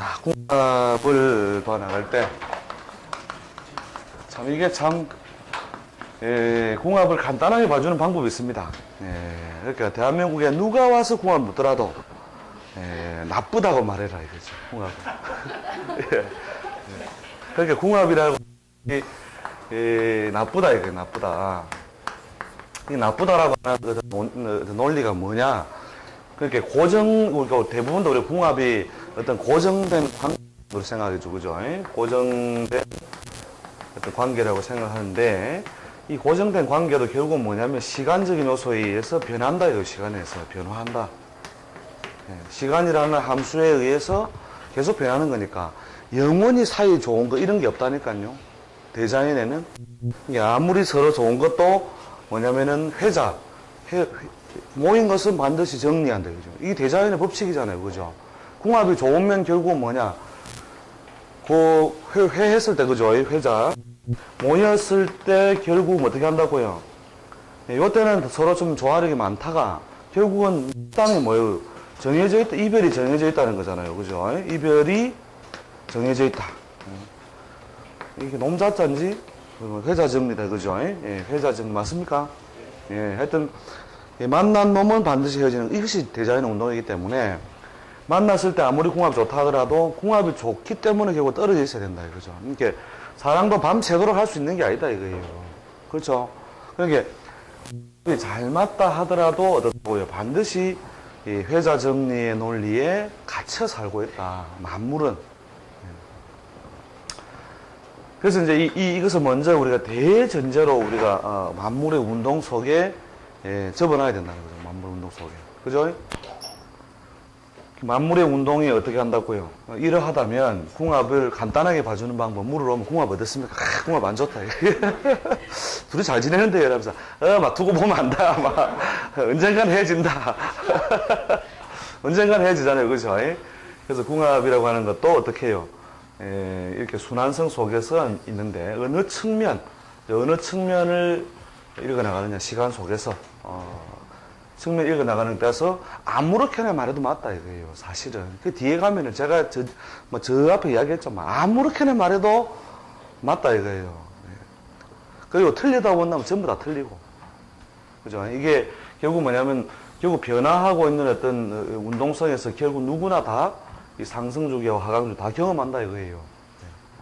자, 궁합을 봐나갈 때, 참, 이게 참, 예, 궁합을 간단하게 봐주는 방법이 있습니다. 예, 그러니까 대한민국에 누가 와서 궁합을 묻더라도, 예, 나쁘다고 말해라, 이거죠, 궁합을. 예, 예. 그러니까 궁합이라고, 이, 예, 나쁘다, 이거 나쁘다. 이 나쁘다라고 하는 그 논리가 뭐냐? 그렇게 고정, 우리가 대부분 다 우리 궁합이 어떤 고정된 관계로 생각하죠, 그죠? 예? 고정된 어떤 관계라고 생각하는데, 이 고정된 관계도 결국은 뭐냐면 시간적인 요소에 의해서 변한다, 이거 시간에서 변화한다. 예, 시간이라는 함수에 의해서 계속 변하는 거니까 영원히 사이 좋은 거 이런 게 없다니까요. 이게 아무리 서로 좋은 것도 뭐냐면은 회자, 회- 회- 모인 것은 반드시 정리한다, 그죠? 이게 대자연의 법칙이잖아요, 그죠? 궁합이 좋으면 결국 뭐냐? 그 회, 회 했을 때, 그죠? 이 회자. 모였을 때 결국 어떻게 한다고요? 예, 요때는 서로 좀 조화력이 많다가 결국은 땅이 뭐예요? 정해져 있다, 이별이 정해져 있다는 거잖아요, 그죠? 이별이 정해져 있다. 음. 이게 놈자자인지 회자정리다, 그죠? 예, 회자정 맞습니까? 예, 하여튼 예, 만난 놈은 반드시 헤어지는 이것이 대자연의 운동이기 때문에 만났을 때 아무리 궁합이 좋다 하더라도 궁합이 좋기 때문에 결국 떨어져 있어야 된다 이거죠. 이렇게 사랑도 밤새도록 할 수 있는 게 아니다 이거예요. 그렇죠? 그러니까 잘 맞다 하더라도 어떻고요? 반드시 이 회자 정리의 논리에 갇혀 살고 있다. 만물은. 그래서 이제 이, 이, 이것을 먼저 우리가 대전제로 우리가 어, 만물의 운동 속에 예, 접어놔야 된다는 거죠. 만물 운동 속에. 그죠? 만물의 운동이 어떻게 한다고요? 어, 이러하다면 궁합을 간단하게 봐주는 방법 물으러오면 궁합 어떻습니까? 아, 궁합 안 좋다. 둘이 잘 지내는데 이러면서 어, 막 두고 보면 안다. 막 언젠간 헤어진다. 언젠간 헤어지잖아요. 그죠? 그래서 궁합이라고 하는 것도 어떻게 해요? 에, 이렇게 순환성 속에서 있는데 어느 측면, 어느 측면을 읽어나가느냐 시간 속에서 어, 측면 읽어 나가는 데서 아무렇게나 말해도 맞다 이거예요 사실은. 그 뒤에 가면은 제가 저, 뭐 저 앞에 이야기했지만 아무렇게나 말해도 맞다 이거예요. 예. 그리고 틀리다 본다면 전부 다 틀리고. 그죠? 이게 결국 뭐냐면 결국 변화하고 있는 어떤 어, 운동성에서 결국 누구나 다 이 상승주기와 하강주 다 경험한다 이거예요